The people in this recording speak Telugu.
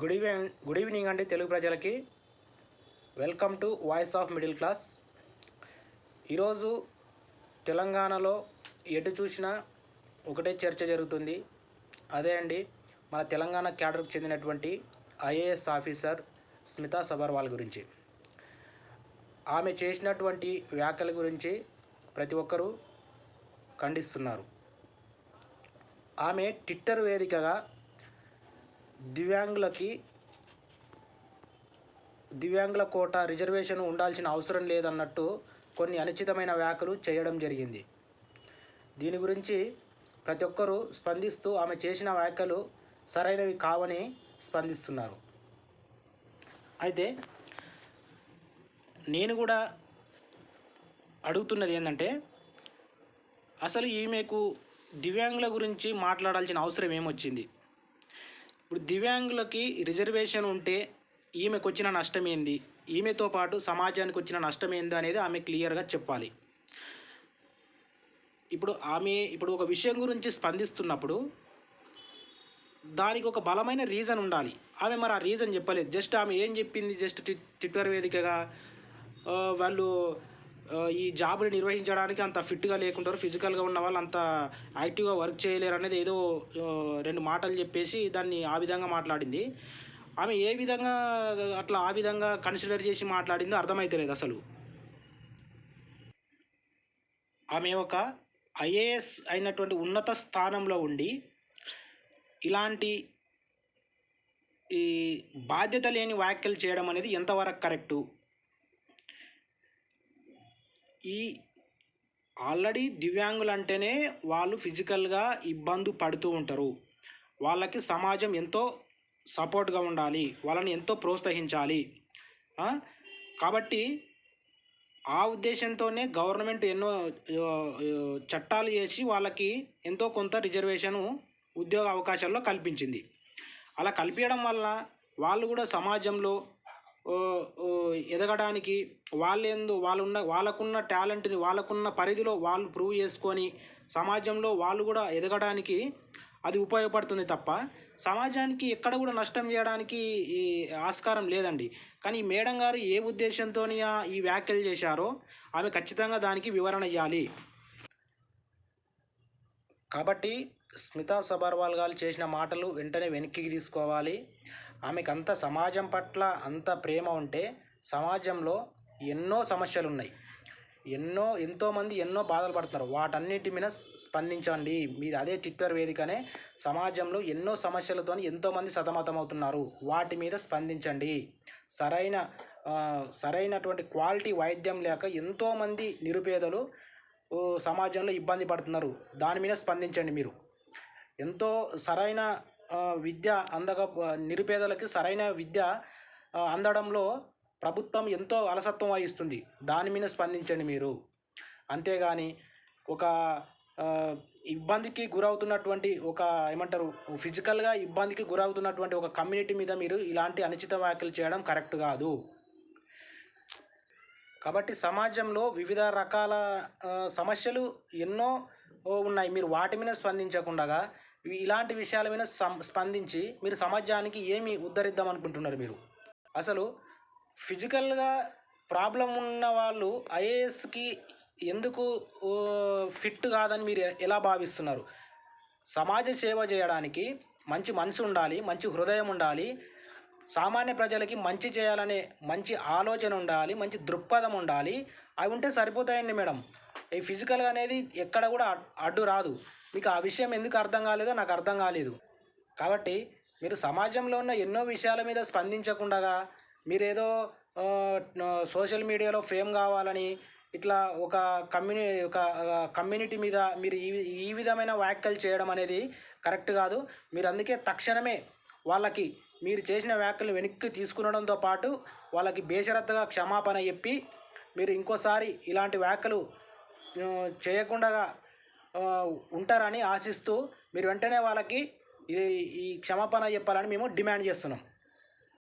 గుడ్ ఈవినింగ్ గుడ్ ఈవినింగ్ అండి తెలుగు ప్రజలకి. Welcome to voice of middle class. ఈరోజు తెలంగాణలో ఎటు చూసినా ఒకటే చర్చ జరుగుతుంది. అదే అండి మన తెలంగాణ క్యాడర్కు చెందినటువంటి ఐఏఎస్ ఆఫీసర్ స్మితా సబర్వాల్ గురించి. ఆమె చేసినటువంటి వ్యాఖ్యల గురించి ప్రతి ఒక్కరూ ఖండిస్తున్నారు. ఆమె ట్విట్టర్ వేదికగా దివ్యాంగులకి దివ్యాంగుల కోట రిజర్వేషన్ ఉండాల్సిన అవసరం లేదన్నట్టు కొన్ని అనుచితమైన వ్యాఖ్యలు చేయడం జరిగింది. దీని గురించి ప్రతి ఒక్కరూ స్పందిస్తూ ఆమె చేసిన వ్యాఖ్యలు సరైనవి కావని స్పందిస్తున్నారు. అయితే నేను కూడా అడుగుతున్నది ఏంటంటే అసలు ఈమెకు దివ్యాంగుల గురించి మాట్లాడాల్సిన అవసరం ఏమొచ్చింది? ఇప్పుడు దివ్యాంగులకి రిజర్వేషన్ ఉంటే ఈమెకు వచ్చిన నష్టం ఏంది ఈమెతో పాటు సమాజానికి వచ్చిన నష్టం ఏంది అనేది ఆమె క్లియర్గా చెప్పాలి. ఇప్పుడు ఆమె ఇప్పుడు ఒక విషయం గురించి స్పందిస్తున్నప్పుడు దానికి ఒక బలమైన రీజన్ ఉండాలి. ఆమె మరి ఆ రీజన్ చెప్పలేదు. జస్ట్ ఆమె ఏం చెప్పింది? జస్ట్ ట్విట్టర్ వేదికగా వాళ్ళు ఈ జాబ్ని నిర్వహించడానికి అంత ఫిట్గా లేకుంటారు. ఫిజికల్గా ఉన్న వాళ్ళు అంత యాక్టివ్గా వర్క్ చేయలేరు అనేది ఏదో రెండు మాటలు చెప్పేసి దాన్ని ఆ విధంగా మాట్లాడింది. ఆమె ఏ విధంగా అట్లా ఆ విధంగా కన్సిడర్ చేసి మాట్లాడిందో అర్థమైతలేదు అసలు. ఆమె ఒక ఐఏఎస్ అయినటువంటి ఉన్నత స్థానంలో ఉండి ఇలాంటి ఈ బాధ్యత లేని వ్యాఖ్యలు చేయడం అనేది ఎంతవరకు కరెక్టు? ఈ ఆల్రెడీ దివ్యాంగులు అంటేనే వాళ్ళు ఫిజికల్గా ఇబ్బంది పడుతూ ఉంటారు. వాళ్ళకి సమాజం ఎంతో సపోర్ట్గా ఉండాలి. వాళ్ళని ఎంతో ప్రోత్సహించాలి. కాబట్టి ఆ ఉద్దేశంతోనే గవర్నమెంట్ ఎన్నో చట్టాలు చేసి వాళ్ళకి ఎంతో కొంత రిజర్వేషను ఉద్యోగ అవకాశాల్లో కల్పించింది. అలా కల్పించడం వల్ల వాళ్ళు కూడా సమాజంలో ఎదగడానికి వాళ్ళేందు వాళ్ళున్న వాళ్ళకున్న టాలెంట్ని వాళ్ళకున్న పరిధిలో వాళ్ళు ప్రూవ్ చేసుకొని సమాజంలో వాళ్ళు కూడా ఎదగడానికి అది ఉపయోగపడుతుంది తప్ప సమాజానికి ఎక్కడ కూడా నష్టం చేయడానికి ఈ ఆస్కారం లేదండి. కానీ మేడం గారు ఏ ఉద్దేశంతో ఈ వ్యాఖ్యలు చేశారో ఆమె ఖచ్చితంగా దానికి వివరణ ఇవ్వాలి కాబట్టి స్మితా సబర్వాల్ గారు చేసిన మాటలు వెంటనే వెనక్కి తీసుకోవాలి. ఆమెకు అంత సమాజం పట్ల అంత ప్రేమ ఉంటే సమాజంలో ఎన్నో సమస్యలు ఉన్నాయి ఎన్నో ఎంతోమంది ఎన్నో బాధలు పడుతున్నారు. వాటన్నిటి మీద స్పందించండి. మీరు అదే ట్విట్టర్ వేదికనే సమాజంలో ఎన్నో సమస్యలతో ఎంతోమంది సతమతమవుతున్నారు. వాటి మీద స్పందించండి. సరైన సరైనటువంటి క్వాలిటీ వైద్యం లేక ఎంతోమంది నిరుపేదలు సమాజంలో ఇబ్బంది పడుతున్నారు. దాని మీద స్పందించండి మీరు. ఎంతో సరైన విద్య అందక నిరుపేదలకి సరైన విద్య అందడంలో ప్రభుత్వం ఎంతో అలసత్వం వహిస్తుంది. దాని మీద స్పందించండి మీరు. అంతేగాని ఒక ఇబ్బందికి గురవుతున్నటువంటి ఒక ఏమంటారు ఫిజికల్గా ఇబ్బందికి గురవుతున్నటువంటి ఒక కమ్యూనిటీ మీద మీరు ఇలాంటి అనుచిత వ్యాఖ్యలు చేయడం కరెక్ట్ కాదు. కాబట్టి సమాజంలో వివిధ రకాల సమస్యలు ఎన్నో ఉన్నాయి. మీరు వాటి మీద స్పందించకుండా ఇలాంటి విషయాల మీద స్పందించి మీరు సమాజానికి ఏమి ఉద్ధరిద్దాం అనుకుంటున్నారు మీరు? అసలు ఫిజికల్గా ప్రాబ్లం ఉన్న వాళ్ళు ఐఏఎస్కి ఎందుకు ఫిట్ కాదని మీరు ఎలా భావిస్తున్నారు? సమాజ సేవ చేయడానికి మంచి మనసు ఉండాలి మంచి హృదయం ఉండాలి సామాన్య ప్రజలకి మంచి చేయాలనే మంచి ఆలోచన ఉండాలి మంచి దృక్పథం ఉండాలి అవి ఉంటే సరిపోతాయండి మేడం. ఈ ఫిజికల్గా అనేది ఎక్కడ కూడా అడ్డు రాదు. మీకు ఆ విషయం ఎందుకు అర్థం కాలేదో నాకు అర్థం కాలేదు. కాబట్టి మీరు సమాజంలో ఉన్న ఎన్నో విషయాల మీద స్పందించకుండా మీరేదో సోషల్ మీడియాలో ఫేమ్ కావాలని ఇట్లా ఒక కమ్యూని ఒక కమ్యూనిటీ మీద మీరు ఈ ఈ విధమైన వ్యాఖ్యలు చేయడం అనేది కరెక్ట్ కాదు. మీరు అందుకే తక్షణమే వాళ్ళకి మీరు చేసిన వ్యాఖ్యలు వెనక్కి తీసుకునడంతో పాటు వాళ్ళకి బేషరత్తుగా క్షమాపణ చెప్పి మీరు ఇంకోసారి ఇలాంటి వ్యాఖ్యలు చేయకుండా ఉంటారని ఆశిస్తూ మీరు వెంటనే వాళ్ళకి ఈ ఈ క్షమాపణ చెప్పాలని మేము డిమాండ్ చేస్తున్నాం.